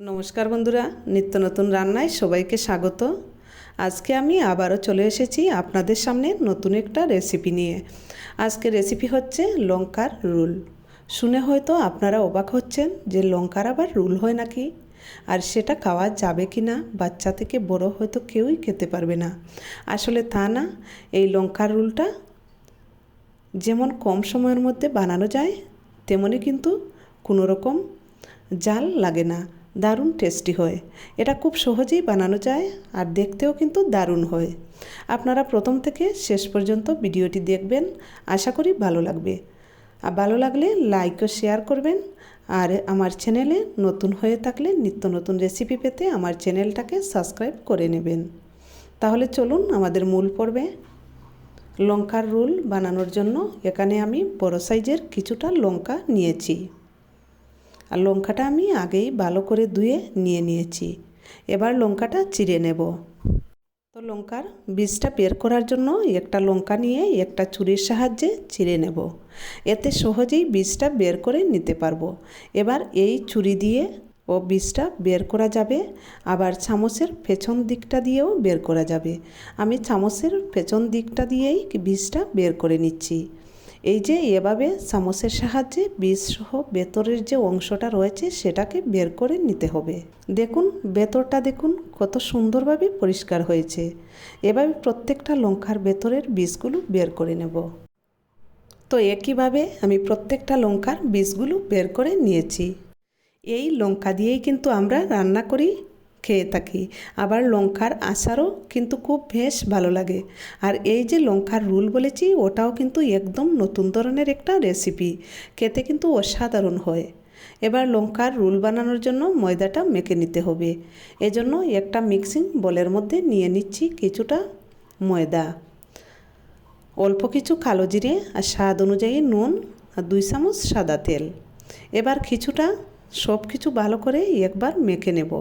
নমস্কার বন্ধুরা, নিত্য নতুন রান্নায় সবাইকে স্বাগত। আজকে আমি আবারও চলে এসেছি আপনাদের সামনে নতুন একটা রেসিপি নিয়ে। আজকে রেসিপি হচ্ছে লঙ্কার রুল। শুনে হয়তো আপনারা অবাক হচ্ছেন যে লঙ্কার আবার রুল হয় নাকি? আর সেটা খাওয়া যাবে কি না? বাচ্চা থেকে বড় হয়তো কেউই খেতে পারবে না। আসলে তা না, এই লঙ্কার রুলটা যেমন কম সময়ের মধ্যে বানানো যায়, তেমনি কিন্তু কোনো রকম জাল লাগে না। দারুণ টেস্টি হয়। এটা খুব সহজেই বানানো যায় আর দেখতেও কিন্তু দারুণ হয়। আপনারা প্রথম থেকে শেষ পর্যন্ত ভিডিওটি দেখবেন। আশা করি ভালো লাগবে। আর ভালো লাগলে লাইক ও শেয়ার করবেন। আর আমার চ্যানেলে নতুন হয়ে থাকলে নিত্য নতুন রেসিপি পেতে আমার চ্যানেলটাকে সাবস্ক্রাইব করে নেবেন। তাহলে চলুন আমাদের মূল পর্বে। লঙ্কার রোল বানানোর জন্য এখানে আমি বড় সাইজের কিছুটা লঙ্কা নিয়েছি। আর লঙ্কাটা আমি আগেই ভালো করে ধুয়ে নিয়ে নিয়েছি। এবার লঙ্কাটা চিড়ে নেব। তো লঙ্কার বীজটা বের করার জন্য একটা লঙ্কা নিয়ে একটা ছুরির সাহায্যে চিড়ে নেব। এতে সহজেই বীজটা বের করে নিতে পারব। এবার এই ছুরি দিয়ে ও বীজটা বের করা যাবে। আবার চামচের পেছন দিকটা দিয়েও বের করা যাবে। আমি চামচের পেছন দিকটা দিয়েই বীজটা বের করে নিচ্ছি। এই যে এভাবে চামচের সাহায্যে বীজসহ বেতরের যে অংশটা রয়েছে সেটাকে বের করে নিতে হবে। দেখুন বেতরটা দেখুন, কত সুন্দরভাবে পরিষ্কার হয়েছে। এভাবে প্রত্যেকটা লঙ্কার ভেতরের বীজগুলো বের করে নেব। তো একইভাবে আমি প্রত্যেকটা লঙ্কার বীজগুলো বের করে নিয়েছি। এই লঙ্কা দিয়েই কিন্তু আমরা রান্না করি। খেয়ে থাকি। আবার লঙ্কার আচারও কিন্তু খুব বেশ ভালো লাগে। আর এই যে লঙ্কার রুল বলেছি, ওটাও কিন্তু একদম নতুন ধরনের একটা রেসিপি খেতে কিন্তু অসাধারণ হয়। এবার লঙ্কার রুল বানানোর জন্য ময়দাটা মেখে নিতে হবে। এজন্য একটা মিক্সিং বলের মধ্যে নিয়ে নিচ্ছি কিছুটা ময়দা। অল্প কিছু কালো জিরে আর স্বাদ অনুযায়ী নুন আর দুই চামচ সাদা তেল। এবার কিছুটা সব কিছু ভালো করে একবার মেখে নেব।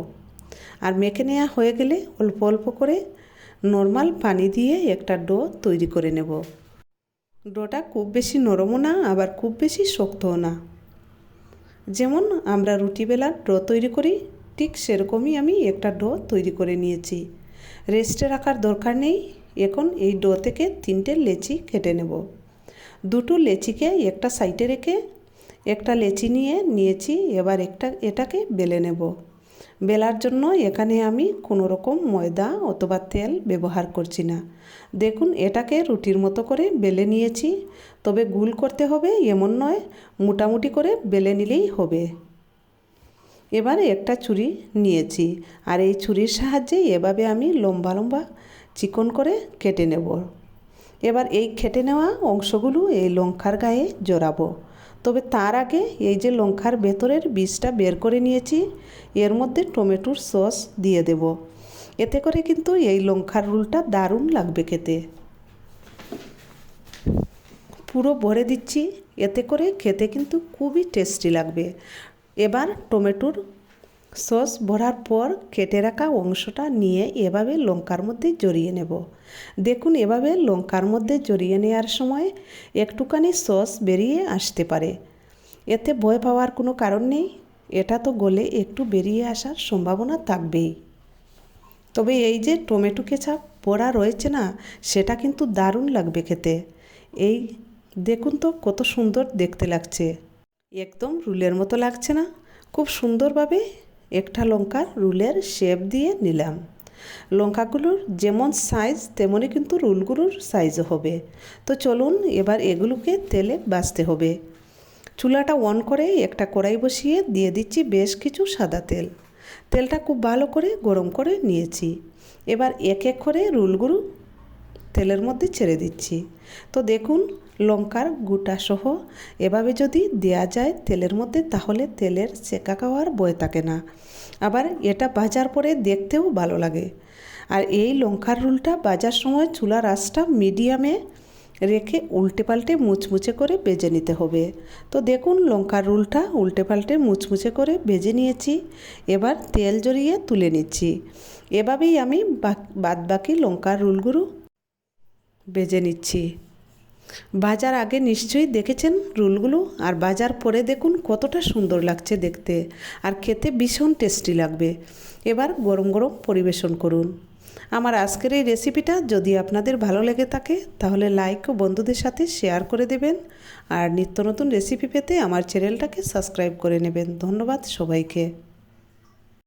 আর মেখে নেওয়া হয়ে গেলে অল্প অল্প করে নর্মাল পানি দিয়ে একটা ডো তৈরি করে নেব। ডোটা খুব বেশি নরমও না, আবার খুব বেশি শক্তও না। যেমন আমরা রুটি বেলার ডো তৈরি করি, ঠিক সেরকমই আমি একটা ডো তৈরি করে নিয়েছি। রেস্টে রাখার দরকার নেই, এখন এই ডো থেকে তিনটে লেচি কেটে নেব। দুটো লেচিকে একটা সাইডে রেখে একটা লেচি নিয়ে নিয়েছি, এবার একটা এটাকে বেলে নেব। বেলার জন্য এখানে আমি কোনো রকম ময়দা অথবা তেল ব্যবহার করছি না। দেখুন, এটাকে রুটির মতো করে বেলে নিয়েছি। তবে গুল করতে হবে এমন নয়, মোটামুটি করে বেলে নিলেই হবে। এবার একটা ছুরি নিয়েছি আর এই ছুরির সাহায্যে এভাবে আমি লম্বা লম্বা চিকন করে কেটে নেব। এবার এই খেটে নেওয়া অংশগুলো এই লঙ্কার গায়ে জড়াবো। তবে তার আগে এই যে লঙ্কার ভেতরের বীজটা বের করে নিয়েছি, এর মধ্যে টমেটোর সস দিয়ে দেব। এতে করে কিন্তু এই লঙ্কার রুলটা দারুণ লাগবে খেতে। পুরো ভরে দিচ্ছি, এতে করে খেতে কিন্তু খুবই টেস্টি লাগবে। এবার টমেটোর সস ভরার পর কেটে রাখা অংশটা নিয়ে এভাবে লঙ্কার মধ্যে জড়িয়ে নেব। দেখুন, এভাবে লঙ্কার মধ্যে জড়িয়ে নেওয়ার সময় একটুখানি সস বেরিয়ে আসতে পারে। এতে ভয় পাওয়ার কোনো কারণ নেই। এটা তো গলে একটু বেরিয়ে আসার সম্ভাবনা থাকবেই। তবে এই যে টমেটো কেচাপ পড়া রয়েছে না, সেটা কিন্তু দারুণ লাগবে খেতে। এই দেখুন তো কত সুন্দর দেখতে লাগছে। একদম রুলের মতো লাগছে না। খুব সুন্দরভাবে একটা লঙ্কার রুলের শেপ দিয়ে নিলাম। লঙ্কাগুলোর যেমন সাইজ তেমনই কিন্তু রুলগুলোর সাইজও হবে। তো চলুন এবার এগুলোকে তেলে বাছতে হবে। চুলাটা অন করে একটা কড়াই বসিয়ে দিয়ে দিচ্ছি বেশ কিছু সাদা তেল। তেলটা খুব ভালো করে গরম করে নিয়েছি। এবার এক এক করে রুলগুলো তেলের মধ্যে ছেড়ে দিচ্ছি। তো দেখুন লঙ্কার গোটা সহ এভাবে যদি দেয়া যায় তেলের মধ্যে, তাহলে তেলের চেকা খাওয়ার বয়ে থাকে না। আবার এটা বাজার পরে দেখতেও ভালো লাগে। আর এই লঙ্কার রুলটা বাজার সময় চুলার আঁচটা মিডিয়ামে রেখে উল্টে পাল্টে মুচমুচে করে বেজে নিতে হবে। তো দেখুন লঙ্কার রুলটা উল্টে পাল্টে মুচমুচে করে বেজে নিয়েছি। এবার তেল জড়িয়ে তুলে নিচ্ছি। এভাবেই আমি বাদ বাকি লঙ্কার রুলগুলো বেজে নিচ্ছি। বাজার আগে নিশ্চয়ই দেখেছেন রুলগুলো? আর বাজার পরে দেখুন কতটা সুন্দর লাগছে দেখতে। আর খেতে ভীষণ টেস্টি লাগবে। এবার গরম গরম পরিবেশন করুন। আমার আজকের এই রেসিপিটা যদি আপনাদের ভালো লেগে থাকে, তাহলে লাইক ও বন্ধুদের সাথে শেয়ার করে দেবেন। আর নিত্য নতুন রেসিপি পেতে আমার চ্যানেলটাকে সাবস্ক্রাইব করে নেবেন। ধন্যবাদ সবাইকে।